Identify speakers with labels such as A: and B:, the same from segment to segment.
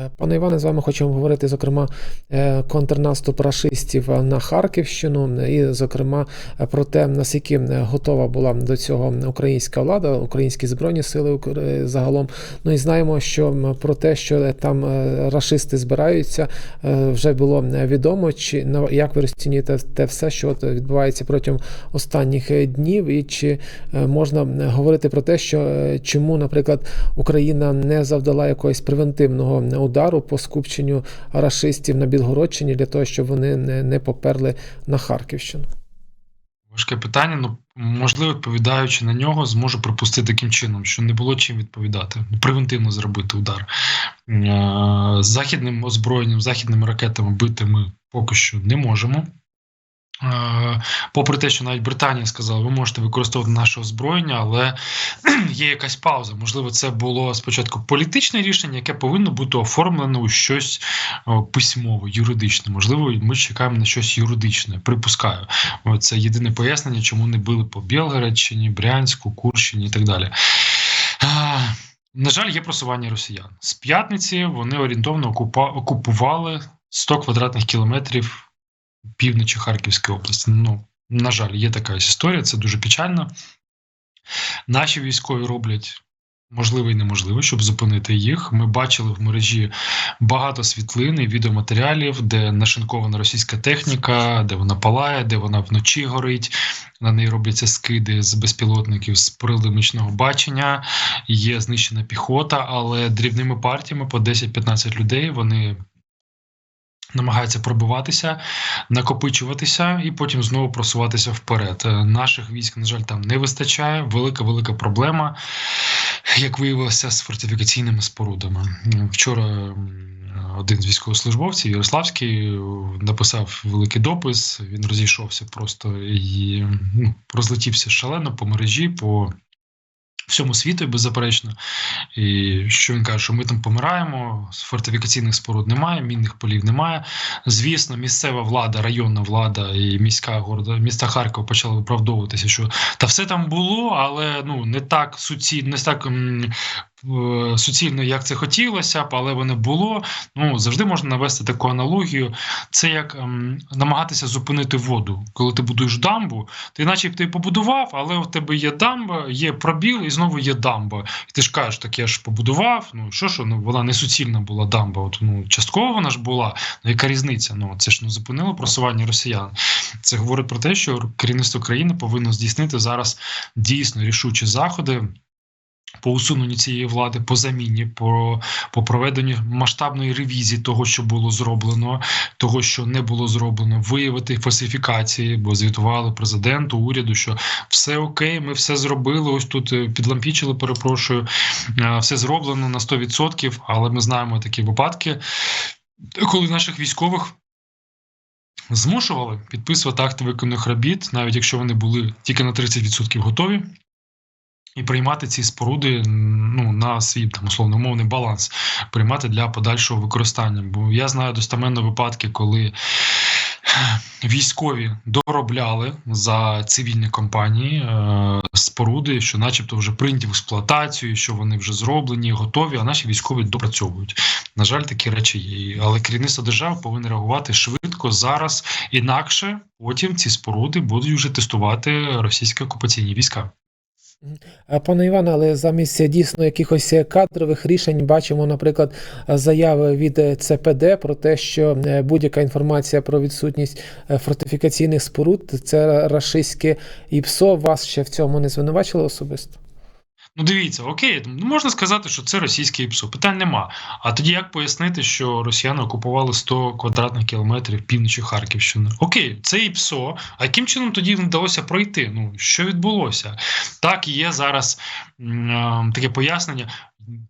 A: Е, Пане Іване, з вами хочемо говорити, зокрема, е, контрнаступ рашистів на Харківщину, і, зокрема, е, про те, наскільки готова була до цього українська влада, українські збройні сили загалом. Ну і знаємо, що про те, що там рашисти збираються, вже було відомо. Чи як ви розцінюєте те все, що відбувається протягом останніх днів, і чи можна говорити про те, що чому, наприклад, Україна не завдала якогось превентивного удару по скупченню рашистів на Білгородщині для того, щоб вони не, не поперли на Харківщину?
B: Важке питання, ну можливо, відповідаючи на нього, зможу припустити таким чином, що не було чим відповідати, ну, превентивно зробити удар. Е, західним озброєнням, західними ракетами бити ми поки що не можемо. Е, Попри те, що навіть Британія сказала, ви можете використовувати наше озброєння, але є якась пауза. Можливо, це було спочатку політичне рішення, яке повинно бути оформлено у щось письмове, юридичне. Можливо, ми чекаємо на щось юридичне. Припускаю, це єдине пояснення, чому не били по Білгородщині, Брянську, Курщині і так далі. На жаль, є просування росіян. З п'ятниці вони орієнтовно окупували 100 квадратних кілометрів півночі Харківської області. Ну, на жаль, є така історія, це дуже печально. Наші військові роблять можливе і неможливе, щоб зупинити їх. Ми бачили в мережі багато світлин і відеоматеріалів, де нашинкована російська техніка, де вона палає, де вона вночі горить. На неї робляться скиди з безпілотників з приладом нічного бачення. Є знищена піхота, але дрібними партіями по 10-15 людей вони намагаються пробиватися, накопичуватися і потім знову просуватися вперед. Е, Наших військ, на жаль, там не вистачає. Велика велика проблема, як виявилося, з фортифікаційними спорудами. Вчора один з військовослужбовців Ярославський написав великий допис. Він розійшовся просто і ну, розлетівся шалено по мережі. по Всьому світу, беззаперечно, і що він каже, що ми там помираємо, фортифікаційних споруд немає, мінних полів немає. Звісно, місцева влада, районна влада і міська города, міста Харкова почали виправдовуватися, що та все там було, але ну не так суці, не так суцільно, як це хотілося б, але воно було. Ну завжди можна навести таку аналогію. Це як ем, намагатися зупинити воду. Коли ти будуєш дамбу, ти начебто і побудував, але у тебе є дамба, є пробіл, і знову є дамба. І ти ж кажеш, так я ж побудував. Ну що ж, ну вона не суцільна була дамба. От ну частково вона ж була. Ну яка різниця? Ну це ж ну зупинило просування росіян. Це говорить про те, що керівництво країни повинно здійснити зараз дійсно рішучі заходи. По усуненню цієї влади, по заміні, по, по проведенню масштабної ревізії того, що було зроблено, того, що не було зроблено, виявити фальсифікації, бо звітували президенту, уряду, що все окей, ми все зробили. Ось тут е, підлампічили, перепрошую, е, все зроблено на 100%, але ми знаємо такі випадки, коли наших військових. Змушували підписувати акти виконаних робіт, навіть якщо вони були тільки на 30% готові, і приймати ці споруди ну, на свій там условно умовний баланс, приймати для подальшого використання. Бо я знаю достеменно випадки, коли військові доробляли за цивільні компанії е, споруди, що, начебто, вже прийняті в експлуатацію, що вони вже зроблені, готові, а наші військові допрацьовують. На жаль, такі речі є. Але керівництво держави повинно реагувати швидко зараз, інакше потім ці споруди будуть вже тестувати російські окупаційні війська.
A: Е, Пане Іване, але замість дійсно якихось кадрових рішень бачимо, наприклад, заяви від е, ЦПД про те, що е, будь-яка інформація про відсутність фортифікаційних споруд це рашистське ІПСО. Вас ще в цьому не звинувачили особисто?
B: Ну, дивіться, окей, ну, можна сказати, що це російське ІПСО. Питань нема. А тоді як пояснити, що росіяни окупували 100 квадратних кілометрів півночі Харківщини? Окей, це ІПСО. А яким чином тоді їм вдалося пройти? Ну що відбулося? Так, є зараз м, е, таке пояснення.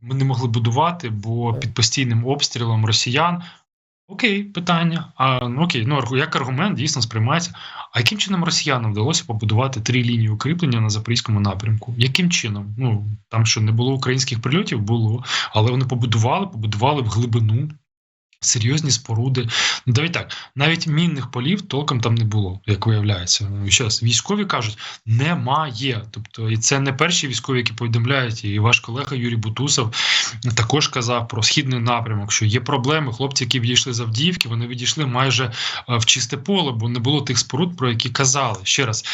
B: Ми не могли будувати, бо під постійним обстрілом росіян. Окей, питання. А ну окей, ну як аргумент дійсно сприймається. А яким чином росіянам вдалося побудувати три лінії укріплення на запорізькому напрямку? Яким чином? Ну там що не було українських прильотів, було, але вони побудували, побудували в глибину. Серйозні споруди. Ну, давай так, навіть мінних полів толком там не було, як виявляється. Зараз військові кажуть, немає. Тобто, і це не перші військові, які повідомляють. І ваш колега Юрій Бутусов також казав про східний напрямок, що є проблеми. Хлопці, які відійшли з Авдіївки, вони відійшли майже е, в чисте поле, бо не було тих споруд, про які казали. Ще раз.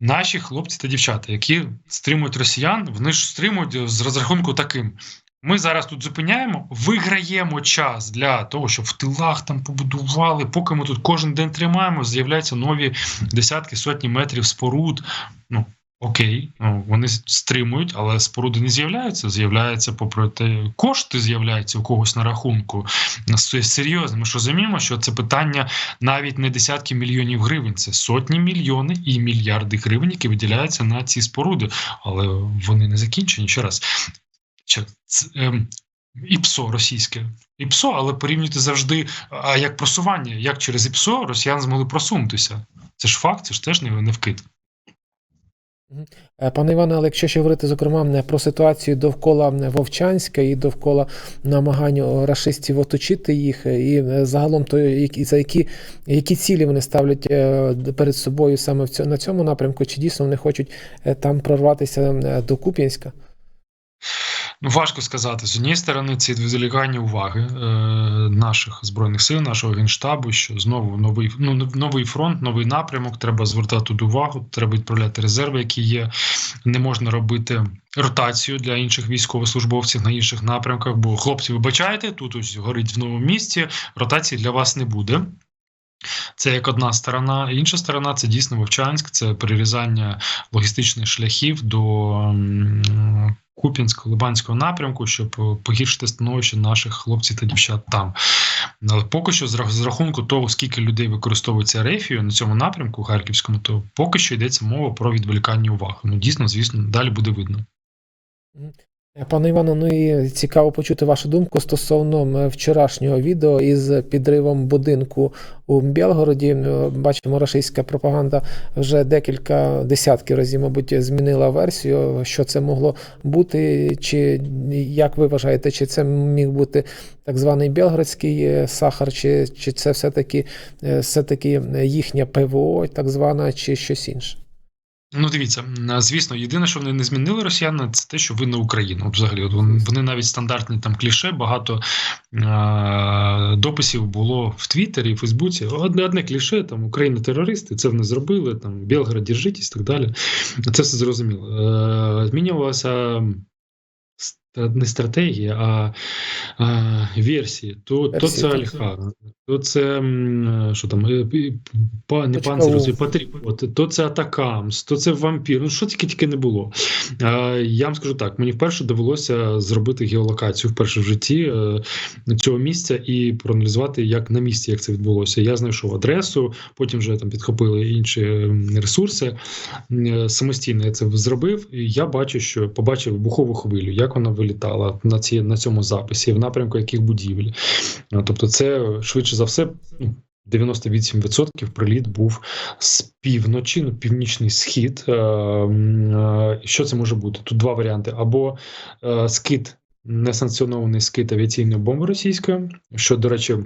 B: Наші хлопці та дівчата, які стримують росіян, вони ж стримують з розрахунку таким. Ми зараз тут зупиняємо, виграємо час для того, щоб в тилах там побудували. Поки ми тут кожен день тримаємо, з'являються нові десятки, сотні метрів споруд. Ну окей, ну, вони стримують, але споруди не з'являються. З'являються, попри те, кошти з'являються у когось на рахунку. Це серйозно. Ми ж розуміємо, що це питання навіть не десятки мільйонів гривень, це сотні мільйони і мільярди гривень, які виділяються на ці споруди, але вони не закінчені. Ще раз. Чи ем, ІПСО російське. ІПСО, але порівнюйте завжди, а як просування, як через ІПСО росіяни змогли просунутися. Це ж факт, це ж теж не, не вкид.
A: Е, Пане Іване, але якщо ще говорити, зокрема, не про ситуацію довкола Вовчанська і довкола намагань рашистів оточити їх, і е, загалом то які за які, які цілі вони ставлять е, перед собою саме в цьому, на цьому напрямку, чи дійсно вони хочуть е, там прорватися е, до Куп'янська?
B: Ну, важко сказати. З однієї сторони, це відволікання уваги е, наших збройних сил, нашого генштабу, що знову новий ну, новий фронт, новий напрямок. Треба звертати тут увагу, треба відправляти резерви, які є. Не можна робити ротацію для інших військовослужбовців на інших напрямках. Бо хлопці, вибачайте, тут ось горить в новому місці. Ротації для вас не буде. Це як одна сторона. Інша сторона це дійсно Вовчанськ, це перерізання логістичних шляхів до м, Куп'янського Лубанського напрямку, щоб погіршити становище наших хлопців та дівчат там. Але поки що, з рахунку того, скільки людей використовується рефію на цьому напрямку Харківському, то поки що йдеться мова про відволікання уваги. Ну дійсно, звісно, далі буде видно.
A: Пане Івано, ну і цікаво почути вашу думку стосовно вчорашнього відео із підривом будинку у Білгороді. Бачимо, російська пропаганда вже декілька десятків разів, мабуть, змінила версію, що це могло бути, чи як ви вважаєте, чи це міг бути так званий білгородський е, сахар, чи, чи це все-таки е, все-таки їхня ПВО, так звана, чи щось інше?
B: Ну, дивіться, звісно, єдине, що вони не змінили росіяни, це те, що ви на Україну. От взагалі, от вони, навіть стандартні там кліше, багато е- дописів було в Твіттері, в Фейсбуці. Одне одне кліше, там Україна терористи, це вони зробили, там Білгород, держитесь і так далі. Це все зрозуміло. Е- змінювалася не стратегія, а, а версії. То, то це
A: так.
B: То це що там, е, па, не панцир. Патріот, то це Атакамс, то це вампір. Ну що тільки тільки не було. Е, Я вам скажу так: мені вперше довелося зробити геолокацію вперше в житті е, цього місця і проаналізувати, як на місці, як це відбулося. Я знайшов адресу, потім вже там підхопили інші ресурси. Е, Самостійно я це зробив. І я бачу, що побачив вибухову хвилю, як вона вилітала на ці на цьому записі, в напрямку яких будівель. Тобто, це швидше за все. ну, 98% приліт був з півночі, ну північний схід. Е, е, Що це може бути? Тут два варіанти: або е, скид, несанкціонований скид авіаційної бомби російської, що, до речі,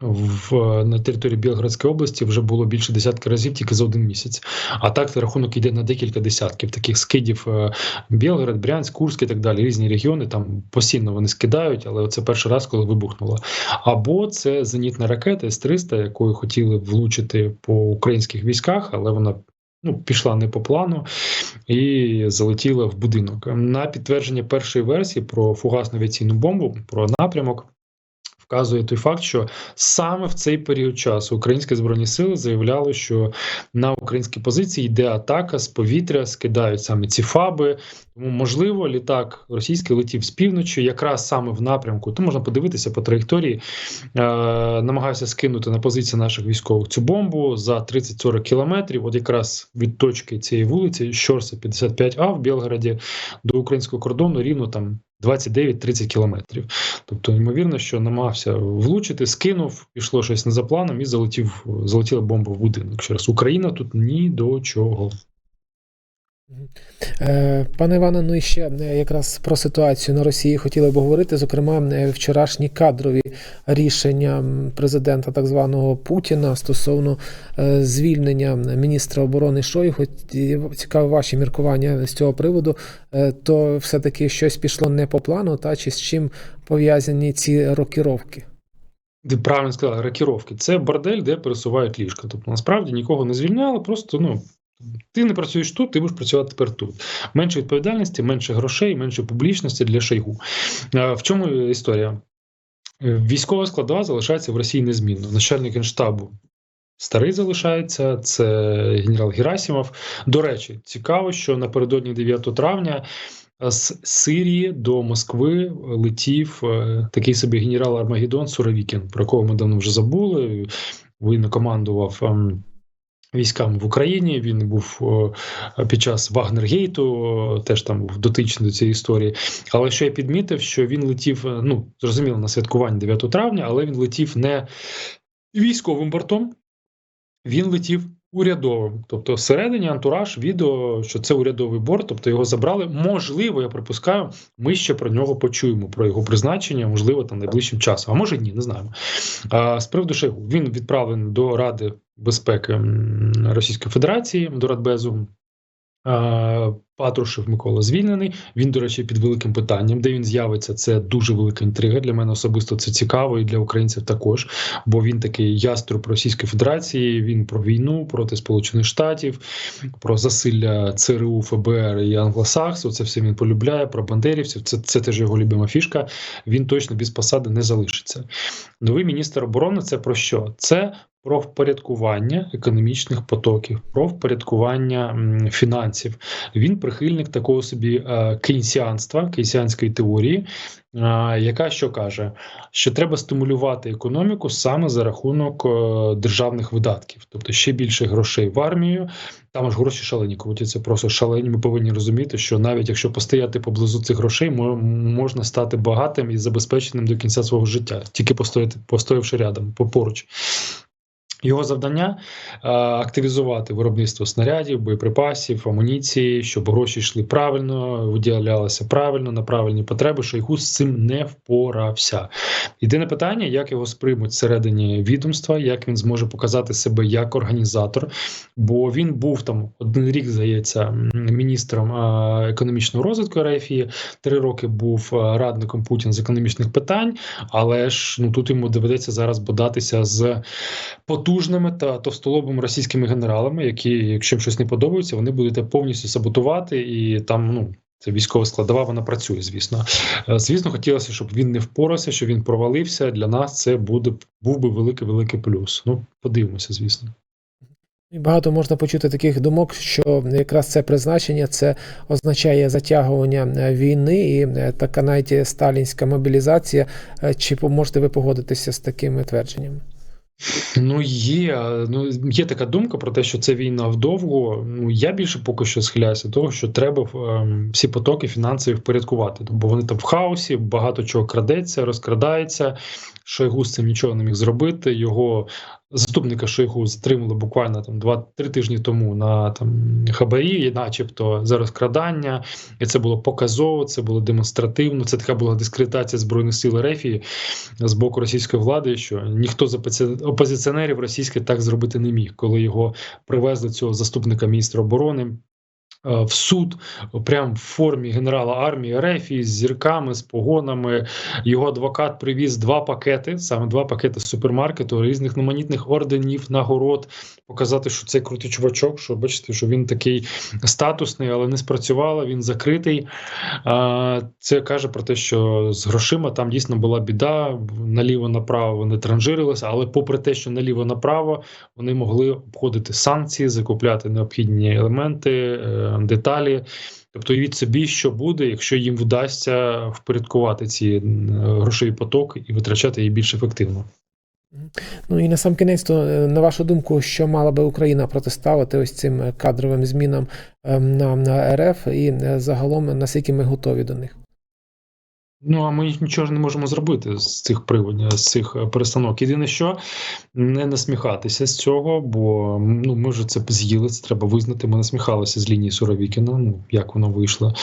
B: в на території Білгородської області вже було більше десятки разів тільки за один місяць. А так рахунок йде на декілька десятків таких скидів. е, Білгород, Брянськ, Курськ і так далі. Різні регіони там постійно вони скидають, але це перший раз, коли вибухнуло. Або це зенітна ракета С-300, якою хотіли влучити по українських військах, але вона. Ну, пішла не по плану і залетіла в будинок. На підтвердження першої версії про фугасну авіаційну бомбу, про напрямок, вказує той факт, що саме в цей період часу українські збройні сили заявляли, що на українські позиції йде атака з повітря, скидають саме ці фаби. Тому, можливо, літак російський летів з півночі, якраз саме в напрямку. То можна подивитися по траєкторії. Е, намагався скинути на позиції наших військових цю бомбу за 30-40 кілометрів. От якраз від точки цієї вулиці, Щорса 55А в Білгороді до українського кордону рівно там 29-30 кілометрів. Тобто, ймовірно, що намагався влучити, скинув, пішло щось не за планом і залетів, залетіла бомба в будинок. Ще раз Україна тут ні до чого.
A: Е, Пане Іване, ну і ще е, якраз про ситуацію на Росії хотіли б говорити. Зокрема, е, вчорашні кадрові рішення президента так званого Путіна стосовно звільнення міністра оборони Шойгу. І Цікаве ваші міркування з цього приводу. То все-таки щось пішло не по плану, та чи з чим пов'язані ці рокіровки?
B: Ти правильно сказали, рокіровки. Це бордель, де пересувають ліжка. Тобто, насправді нікого не звільняли, просто ну. Ти не працюєш тут, ти будеш працювати тепер тут. Менше відповідальності, менше грошей, менше публічності для Шойгу. Е, В чому історія? Е, Військова складова залишається в Росії незмінно. Начальник генштабу старий залишається, це генерал Герасимов. До речі, цікаво, що напередодні 9 травня з Сирії до Москви летів е, такий собі генерал Армагеддон Суровікін, про кого ми давно вже забули. Він командував. Військами в Україні він був е, під час Вагнергейту, е, теж там був дотичний до цієї історії. Але що я підмітив, що він летів, е, ну зрозуміло, на святкування 9 травня, але він летів не військовим бортом, він летів урядовим. Тобто, всередині антураж, відео, що це урядовий борт, тобто його забрали. Можливо, я припускаю, ми ще про нього почуємо, про його призначення, можливо, там найближчим часом. А може ні, не знаємо. А з приводу Шойгу, він відправлений до Ради безпеки Російської Федерації, до Радбезу. Патрушев Микола звільнений. Він, до речі, під великим питанням, де він з'явиться, це дуже велика інтрига. Для мене особисто це цікаво, і для українців також. Бо він такий яструб Російської Федерації. Він про війну проти Сполучених Штатів, про засилля ЦРУ, ФБР і англосаксів. Це все він полюбляє. Про бандерівців. Це, це теж його любима фішка. Він точно без посади не залишиться. Новий міністр оборони це про що? Це про впорядкування економічних потоків, про впорядкування фінансів. Він прихильник такого собі е, кейнсіанства, кейнсіанської теорії, е, яка що каже, що треба стимулювати економіку саме за рахунок е, державних видатків, тобто ще більше грошей в армію. Там ж гроші шалені крутяться, просто шалені. Ми повинні розуміти, що навіть якщо постояти поблизу цих грошей, мо- можна стати багатим і забезпеченим до кінця свого життя, тільки постояти, постоявши рядом, поруч. Його завдання е, активізувати виробництво снарядів, боєприпасів, амуніції, щоб гроші йшли правильно, виділялися правильно на правильні потреби. Шойгу з цим не впорався. Єдине питання, як його сприймуть всередині відомства, як він зможе показати себе як організатор, бо він був там один рік, здається, міністром е, економічного розвитку РФ, три роки був е, радником Путіна з економічних питань, але ж ну тут йому доведеться зараз бодатися з потужними та товстолобими російськими генералами, які, якщо їм щось не подобається, вони будуть повністю саботувати, і там ну. Це військова складова, вона працює, звісно. Е, Звісно, хотілося, щоб він не впорався, щоб він провалився. Для нас це буде був би великий великий плюс. Ну, подивимося, звісно.
A: Багато можна почути таких думок, що якраз це призначення це означає затягування е, війни і е, така навіть сталінська мобілізація. Чи можете ви погодитися з такими твердженнями?
B: Ну, є, ну, є така думка про те, що це війна вдовго. Ну, я більше поки що схиляюся до того, що треба ем, всі потоки фінансові впорядкувати, бо вони там в хаосі, багато чого крадеться, розкрадається. Шойгу з цим нічого не міг зробити. Його заступника Шойгу затримали буквально там 2-3 тижні тому на там хабарі, начебто за розкрадання. І це було показово, це було демонстративно. Це така була дискредитація збройних сил Рефії з боку російської влади, що ніхто з опозиціонерів російських так зробити не міг, коли його привезли цього заступника міністра оборони. Е, В суд прямо в формі генерала армії Рефії з зірками, з погонами. Його адвокат привіз два пакети, саме два пакети з супермаркету, різних номанітних орденів, нагород, показати, що це крутий чувачок, що бачите, що він такий статусний, але не спрацювало, він закритий. Це каже про те, що з грошима там дійсно була біда. Наліво-направо вони транжирилися, але попри те, що наліво-направо вони могли обходити санкції, закупляти необхідні елементи, е, деталі. Тобто уявіть собі, що буде, якщо їм вдасться впорядкувати ці е, грошові потоки і витрачати їх більш ефективно.
A: Ну і на сам кінець, то е, на вашу думку, що мала би Україна протиставити ось цим кадровим змінам ем, на, на РФ і е, загалом наскільки ми готові до них?
B: Ну а ми нічого ж не можемо зробити з цих приводів, з цих перестанок. Єдине, що не насміхатися з цього, бо ну ми вже це з'їли. Це треба визнати. Ми насміхалися з лінії Суровікіна. Ну як воно вийшло.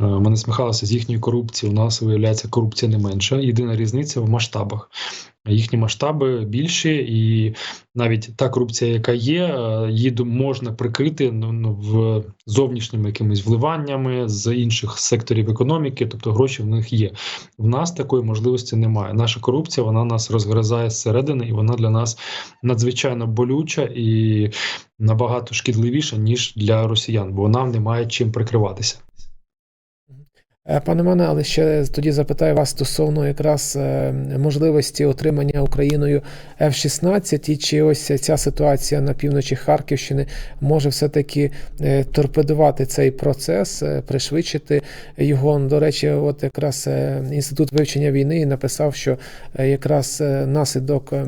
B: Е, Ми насміхалися з їхньої корупції. У нас виявляється корупція не менша. Єдина різниця в масштабах. Їхні масштаби більші, і навіть та корупція, яка є, е, її можна прикрити ну, ну, в зовнішніми якимись вливаннями з інших секторів економіки, тобто гроші в них є. В нас такої можливості немає. Наша корупція вона нас розгризає зсередини, і вона для нас надзвичайно болюча і набагато шкідливіша ніж для росіян, бо нам немає чим прикриватися.
A: Е, Пане Мане, але ще тоді запитаю вас стосовно якраз е, можливості отримання Україною F-16, і чи ось ця ситуація на півночі Харківщини може все-таки е, торпедувати цей процес, пришвидшити його. До речі, от якраз інститут вивчення війни написав, що якраз наслідок е,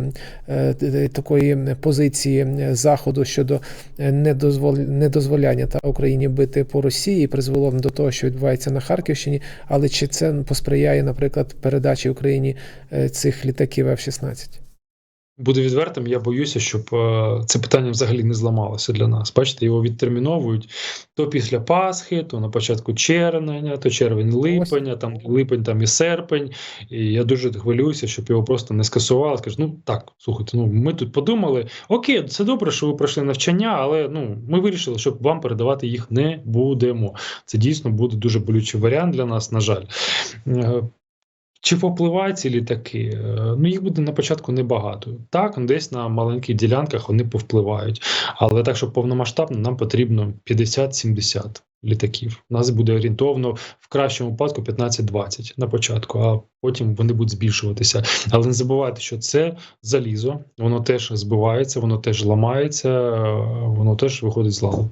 A: е, т- такої позиції заходу щодо недозволяння та Україні бити по Росії призвело до того, що відбувається на Харківщині. Але чи це посприяє, наприклад, передачі Україні е, цих літаків F-16?
B: Буду відвертим, я боюся, щоб е, це питання взагалі не зламалося для нас. Бачите, його відтерміновують то після Пасхи, то на початку червня, то червень-липень, там липень, там і серпень. І я дуже хвилююся, щоб його просто не скасували. Скажуть, ну так, слухайте, ну ми тут подумали, окей, це добре, що ви пройшли навчання, але ну ми вирішили, щоб вам передавати їх не будемо. Це дійсно буде дуже болючий варіант для нас, на жаль. Чи попливають ці літаки? Е, Ну, їх буде на початку небагато. Так, десь на маленьких ділянках вони повпливають. Але так, щоб повномасштабно, нам потрібно 50-70 літаків. У нас буде орієнтовно в кращому випадку 15-20 на початку, а потім вони будуть збільшуватися. Але не забувайте, що це залізо, воно теж збивається, воно теж ламається, воно теж виходить з ладу.